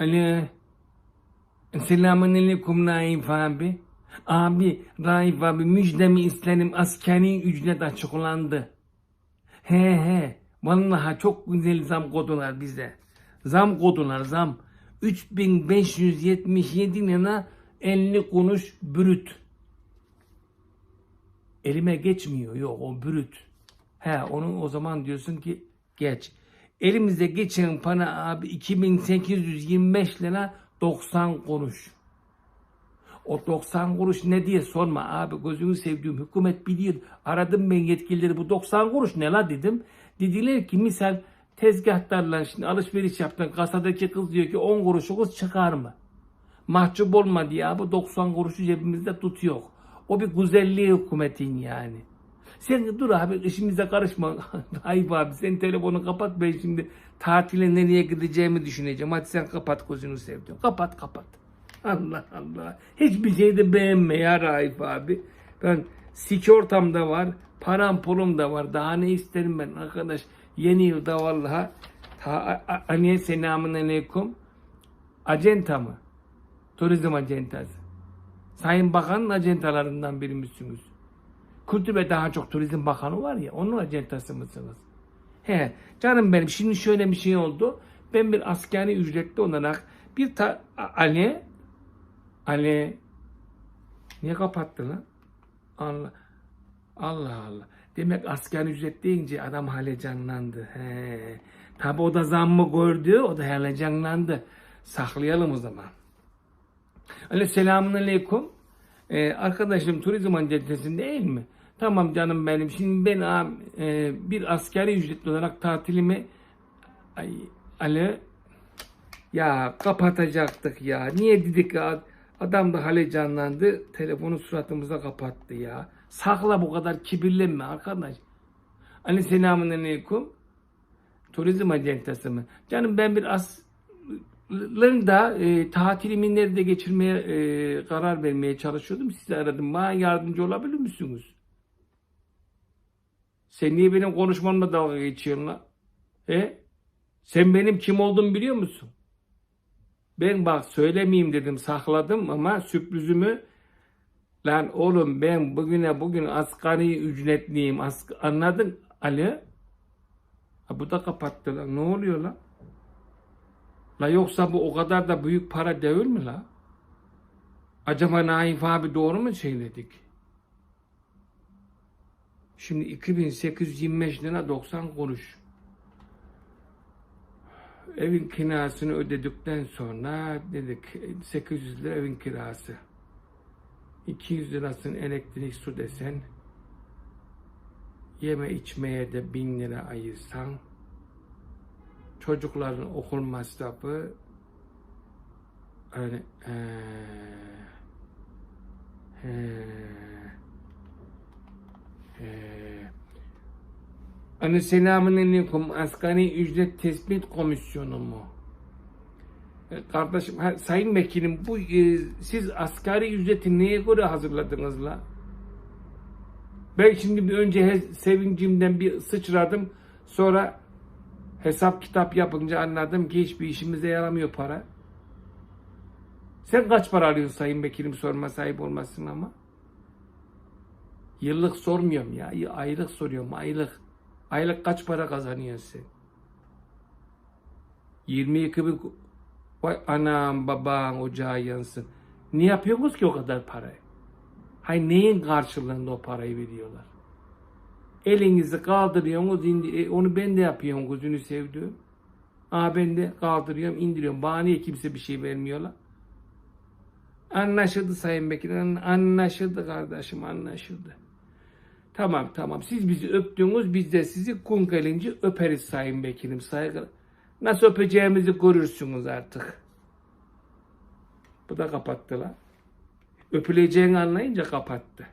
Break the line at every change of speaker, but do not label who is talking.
Alo. Selamun aleyküm Raif abi. Abi, Raif abi müjdemi isterim askeri ücret açıklandı. He he. Vallahi çok güzel zam kodular bize. Zam kodular zam. 3577 lira 50 kuruş brüt. Elime geçmiyor. Yok o brüt. He onu o zaman diyorsun ki geç. Elimizde geçen para abi 2825 lira 90 kuruş. O 90 kuruş ne diye sorma abi gözünü sevdiğim hükümet biliyor. Aradım ben yetkilileri bu 90 kuruş ne la dedim. Dediler ki misal tezgahtarlar şimdi alışveriş yaptın kasadaki kız diyor ki 10 kuruşunuz çıkar mı? Mahcup olma diye abi 90 kuruşu cebimizde tutuyor. O bir güzelliği hükümetin yani. Sen dur abi işimize karışma. Ayıp abi sen telefonu kapat ben şimdi tatile nereye gideceğimi düşüneceğim. Hadi sen kapat gözünü sevdim. Kapat kapat. Allah Allah. Hiçbir şey de beğenme ya Raif abi. Ben sigortam da var. Param pulum da var. Daha ne isterim ben arkadaş. Yeni yılda vallahi ta, a, a, selamun aleyküm. Acenta mı? Turizm acentası. Sayın Bakan'ın acentalarından biri misiniz? Kültür ve daha çok Turizm Bakanı var ya onun acentası mısınız? He canım benim şimdi şöyle bir şey oldu. Ben bir askeri ücretli olarak bir ta Ali Ali niye kapattı lan? Allah Allah Allah. Demek askeri ücret deyince adam heyecanlandı. He. Tabi o da zammı gördü. O da heyecanlandı. Saklayalım o zaman. Öyle selamun aleyküm. Ee, arkadaşım turizm acentesinde değil mi? Tamam canım benim. Şimdi ben e, bir askeri ücretli olarak tatilimi ay, ale ya kapatacaktık ya. Niye dedik ya? Adam da heyecanlandı. Telefonu suratımıza kapattı ya. Sakla bu kadar kibirlenme arkadaş. Ali selamun aleyküm. Turizm acentesi mi? Canım ben bir as da e, tatilimi nerede geçirmeye e, karar vermeye çalışıyordum. Sizi aradım. Bana yardımcı olabilir misiniz? Sen niye benim konuşmamla dalga geçiyorsun lan? He? Sen benim kim olduğumu biliyor musun? Ben bak söylemeyeyim dedim sakladım ama sürprizimi lan oğlum ben bugüne bugün asgari ücretliyim. As anladın Ali? Ha, bu da kapattı lan. Ne oluyor lan? La yoksa bu o kadar da büyük para değil mi la? Acaba Naif abi doğru mu söyledik? Şimdi 2825 lira 90 kuruş. Evin kirasını ödedikten sonra dedik 800 lira evin kirası. 200 lirasını elektrik su desen yeme içmeye de 1000 lira ayırsan çocukların okul masrafı öyle eee eee Hani selamun aleyküm asgari ücret tespit komisyonu mu? E, Kardeşim, sayın vekilim bu e, siz asgari ücreti neye göre hazırladınız la? Ben şimdi bir önce sevincimden bir sıçradım. Sonra hesap kitap yapınca anladım ki hiçbir işimize yaramıyor para. Sen kaç para alıyorsun sayın vekilim sorma sahip olmasın ama. Yıllık sormuyorum ya. Aylık soruyorum aylık. Aylık kaç para kazanıyorsun sen? 22 bin... Vay anam babam ocağı yansın. Ne yapıyorsunuz ki o kadar parayı? Hay neyin karşılığında o parayı veriyorlar? Elinizi kaldırıyorsunuz, indi, e, onu ben de yapıyorum gözünü sevdiğim. Aa ben de kaldırıyorum, indiriyorum. Bana niye kimse bir şey vermiyorlar? Anlaşıldı Sayın Bekir, an- anlaşıldı kardeşim, anlaşıldı. Tamam tamam, siz bizi öptünüz, biz de sizi kum gelince öperiz Sayın Bekir'im, saygı. Nasıl öpeceğimizi görürsünüz artık. Bu da kapattılar. Öpüleceğini anlayınca kapattı.